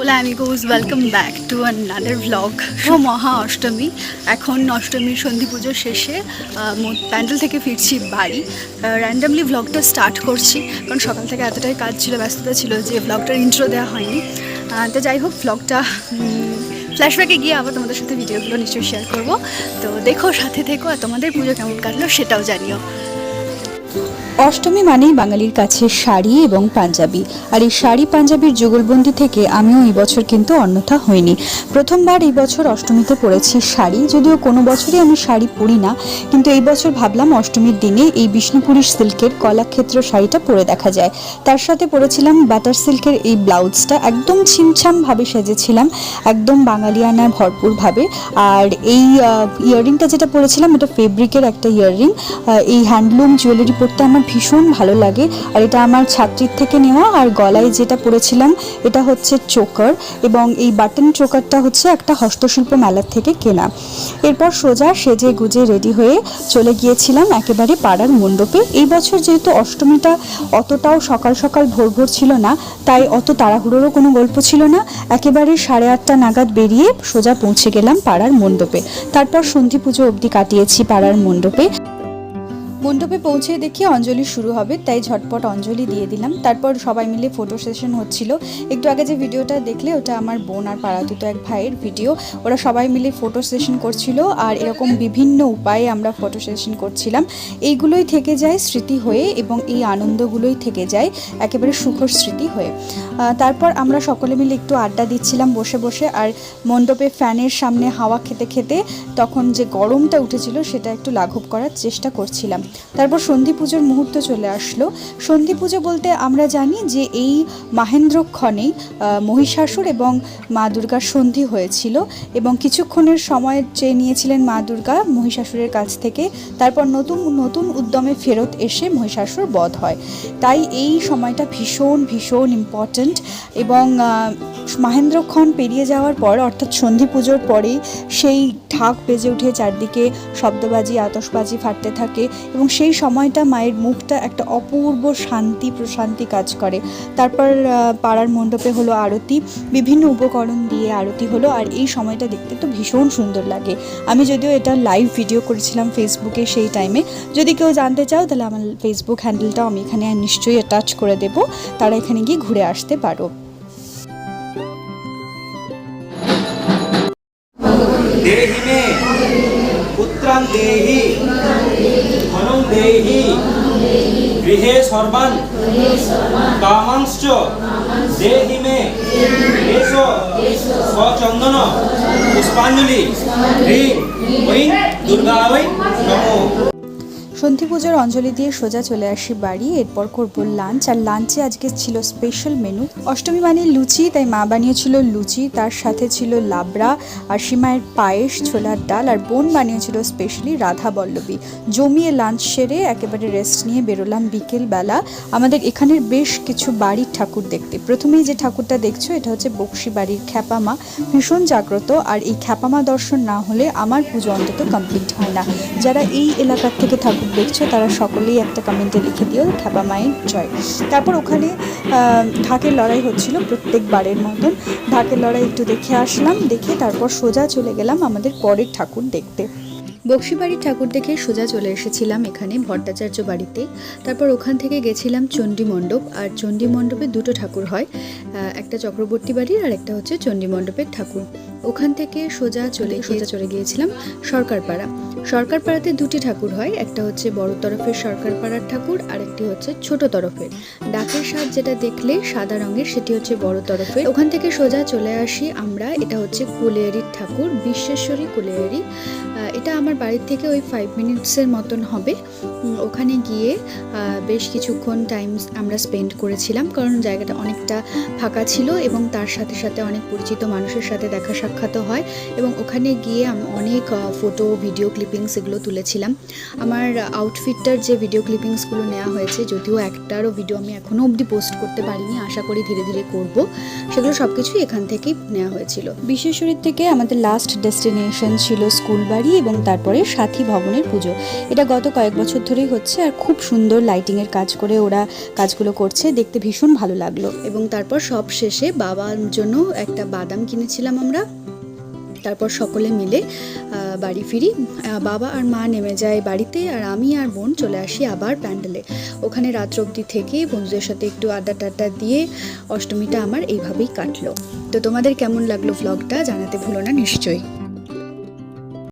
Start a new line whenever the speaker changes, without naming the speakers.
Hola amigos welcome back to another vlog Maha Ashtami এখন অষ্টমীর সন্ধি পুজো শেষে প্যান্ডেল থেকে ফিরছি বাড়ি। র্যান্ডামলি ভ্লগটা স্টার্ট করছি, কারণ সকাল থেকে এতটাই কাজ ছিল, ব্যস্ততা ছিল যে ভ্লগটার ইন্ট্রো দেওয়া হয়নি। তো যাই হোক ভ্লগটা ফ্ল্যাশব্যাকে গিয়ে আবার তোমাদের সাথে ভিডিওগুলো নিশ্চয়ই শেয়ার করব। তো দেখো, সাথে থেকো আর তোমাদের পুজো কেমন কাটলো সেটাও জানিও।
অষ্টমী মানেই বাঙালির কাছে শাড়ি এবং পাঞ্জাবি। আর এই শাড়ি, পাঞ্জাবির যুগলবন্দি থেকে আমিও এই বছর কিন্তু অন্যথা হইনি। প্রথমবার এই বছর অষ্টমীতে পরেছি শাড়ি। যদিও কোনো বছরই আমি শাড়ি পরি না, কিন্তু এই বছর ভাবলাম অষ্টমীর দিনে এই বিষ্ণুপুরী সিল্কের কলাক্ষেত্র শাড়িটা পরে দেখা যায়। তার সাথে পরেছিলাম বাটার সিল্কের এই ব্লাউজটা। একদম ছিমছামভাবে সেজেছিলাম, একদম বাঙালিয়ানায় ভরপুরভাবে। আর এই ইয়াররিংটা যেটা পরেছিলাম, এটা ফেব্রিকের একটা ইয়াররিং। এই হ্যান্ডলুম জুয়েলারি পরতে আমার ভীষণ ভালো লাগে। আর এটা আমার ছাত্রীর থেকে নেওয়া, আর গলায় যেটা পরেছিলাম, এটা হচ্ছে চোকার এবং এই বাটন চোকারটা হচ্ছে একটা হস্তশিল্প মেলার থেকে কেনা। এরপর সোজা সেজে গুজে রেডি হয়ে চলে গিয়েছিলাম একেবারে পাড়ার মণ্ডপে। এই বছর যেহেতু অষ্টমীটা অতটাও সকাল সকাল ভোর ভোর ছিল না, তাই অত তাড়াহুড়োরও কোনো গল্প ছিল না। একেবারে সাড়ে আটটা নাগাদ বেরিয়ে সোজা পৌঁছে গেলাম পাড়ার মণ্ডপে। তারপর সন্ধি পুজো অবধি কাটিয়েছি পাড়ার মণ্ডপে। মণ্ডপে পৌঁছে দেখি অঞ্জলি শুরু হবে, তাই ঝটপট অঞ্জলি দিয়ে দিলাম। তারপর সবাই মিলে ফটো সেশন হচ্ছিল। একটু আগে যে ভিডিওটা দেখলে, ওটা আমার বোন আর পাড়াতুতো এক ভাইয়ের ভিডিও ওরা সবাই মিলে ফটো সেশন করছিল, আর এরকম বিভিন্ন উপায়ে আমরা ফটো সেশন করছিলাম। এইগুলোই থেকে যায় স্মৃতি হয়ে এবং এই আনন্দগুলোই থেকে যায় একেবারে সুখর স্মৃতি হয়ে। তারপর আমরা সকলে মিলে একটু আড্ডা দিচ্ছিলাম বসে বসে, আর মণ্ডপে ফ্যানের সামনে হাওয়া খেতে খেতে তখন যে গরমটা উঠেছিল, সেটা একটু লাঘব করার চেষ্টা করছিলাম। তারপর সন্ধি পুজোর মুহূর্ত চলে আসলো। সন্ধি পুজো বলতে আমরা জানি যে এই মাহেন্দ্রক্ষণেই মহিষাসুর এবং মা দুর্গার সন্ধি হয়েছিল এবং কিছুক্ষণের সময় চেয়ে নিয়েছিলেন মা দুর্গা মহিষাসুরের কাছ থেকে। তারপর নতুন নতুন উদ্যমে ফেরত এসে মহিষাসুর বধ হয়। তাই এই সময়টা ভীষণ ভীষণ ইম্পর্ট্যান্ট এবং মাহেন্দ্রক্ষণ পেরিয়ে যাওয়ার পর, অর্থাৎ সন্ধি পুজোর পরেই সেই ঢাক বেজে উঠে, চারদিকে শব্দবাজি, আতশবাজি ফাটতে থাকে এবং সেই সময়টা মায়ের মুখটা একটা অপূর্ব শান্তি প্রশান্তি কাজ করে তারপর আহ, পাড়ার মণ্ডপে হলো আরতি বিভিন্ন উপকরণ দিয়ে আরতি হলো আর এই সময়টা দেখতে তো ভীষণ সুন্দর লাগে আমি যদিও এটা লাইভ ভিডিও করেছিলাম ফেসবুকে সেই টাইমে যদি কেউ জানতে চাও তাহলে আমার ফেসবুক হ্যান্ডেলটাও আমি এখানে নিশ্চয়ই অ্যাটাচ করে দেবো তারা এখানে গিয়ে ঘুরে আসতে পারো
देहि मे पुत्रं देहि দেহি। গৃহে সর্বান। কামাংশ্চ। দেহি মে। দেশ। স্বচন্দন। পুষ্পাঞ্জলি। হ্রিং ঐং দুর্গা ঐ নমো।
সন্ধি পুজোর অঞ্জলি দিয়ে সোজা চলে আসি বাড়ি, এরপর করব লাঞ্চ আর লাঞ্চে আজকে ছিল স্পেশাল মেনু অষ্টমী মানে লুচি, তাই মা বানিয়েছিল লুচি, তার সাথে ছিল লাবড়া, আর সীমায়ের পায়েস, ছোলার ডাল, আর বোন বানিয়েছিল স্পেশালি রাধা বল্লভী জমিয়ে লাঞ্চ সেরে একেবারে রেস্ট নিয়ে বেরোলাম বিকেলবেলা আমাদের এখানের বেশ কিছু বাড়ির ঠাকুর দেখতে। প্রথমেই যে ঠাকুরটা দেখছ, এটা হচ্ছে বক্সি বাড়ির খ্যাপামা। ভীষণ জাগ্রত, আর এই খ্যাপামা দর্শন না হলে আমার পুজো অন্তত কমপ্লিট হয় না। যারা এই এলাকার থেকে ঠাকুর দেখছ, তারা সকলেই একটা কমেন্টে লিখে দিও খ্যাপা মায়ের জয় তারপর ওখানে ঢাকের লড়াই হচ্ছিল প্রত্যেকবারের মতন। ঢাকের লড়াই একটু দেখে আসলাম, দেখে তারপর সোজা চলে গেলাম আমাদের পরের ঠাকুর দেখতে। বক্সিবাড়ির ঠাকুর দেখে সোজা চলে এসেছিলাম এখানে ভট্টাচার্য বাড়িতে। তারপর ওখান থেকে গেছিলাম চণ্ডী মণ্ডপ, আর চণ্ডী মণ্ডপে দুটো ঠাকুর হয়। একটা চক্রবর্তী বাড়ির আর একটা হচ্ছে চণ্ডী মণ্ডপের ঠাকুর। ওখান থেকে সোজা চলে সোজা চলে গিয়েছিলাম সরকারপাড়া। সরকারপাড়াতে দুটি ঠাকুর হয় একটা হচ্ছে বড় তরফের সরকারপাড়ার ঠাকুর আর একটি হচ্ছে ছোট তরফের। ডাকের স্বাদ যেটা দেখলে সাদা রঙের সেটি হচ্ছে বড় তরফের। ওখান থেকে সোজা চলে আসি আমরা এটা হচ্ছে কুলিয়ারির ঠাকুর বিশ্বেশ্বরী কুলিয়ারি। এটা আমার বাড়ির থেকে ওই ফাইভ মিনিটসের মতন হবে। ওখানে গিয়ে বেশ কিছুক্ষণ টাইম আমরা স্পেন্ড করেছিলাম কারণ জায়গাটা অনেকটা ফাঁকা ছিল এবং তার সাথে সাথে অনেক পরিচিত মানুষের সাথে দেখা সাক্ষাৎও হয় এবং ওখানে গিয়ে আমি অনেক ফটো ভিডিও ক্লিপিংস এগুলো তুলেছিলাম। আমার আউটফিটটার যে ভিডিও ক্লিপিংসগুলো নেওয়া হয়েছে যদিও একটারও ভিডিও আমি এখনও অবধি পোস্ট করতে পারিনি আশা করি ধীরে ধীরে করব সেগুলো সব কিছুই এখান থেকেই নেওয়া হয়েছিল। বিশেশ্বরীর থেকে আমাদের লাস্ট ডেস্টিনেশন ছিল স্কুল বাড়ি এবং তারপরে সাথী ভবনের পুজো। এটা গত কয়েক বছর ধরেই হচ্ছে আর খুব সুন্দর লাইটিংয়ের কাজ করে ওরা কাজগুলো করছে দেখতে ভীষণ ভালো লাগল। এবং তারপর সব শেষে বাবার জন্য একটা বাদাম কিনেছিলাম আমরা। তারপর সকলে মিলে বাড়ি ফিরি। বাবা আর মা নেমে যায় বাড়িতে আর আমি আর বোন চলে আসি আবার প্যান্ডেলে। ওখানে রাত্র অবধি থেকে বন্ধুদের সাথে একটু আড্ডা টাড্ডা দিয়ে অষ্টমীটা আমার এইভাবেই কাটলো। তো তোমাদের কেমন লাগল ভ্লগটা জানাতে ভুলো না নিশ্চয়ই।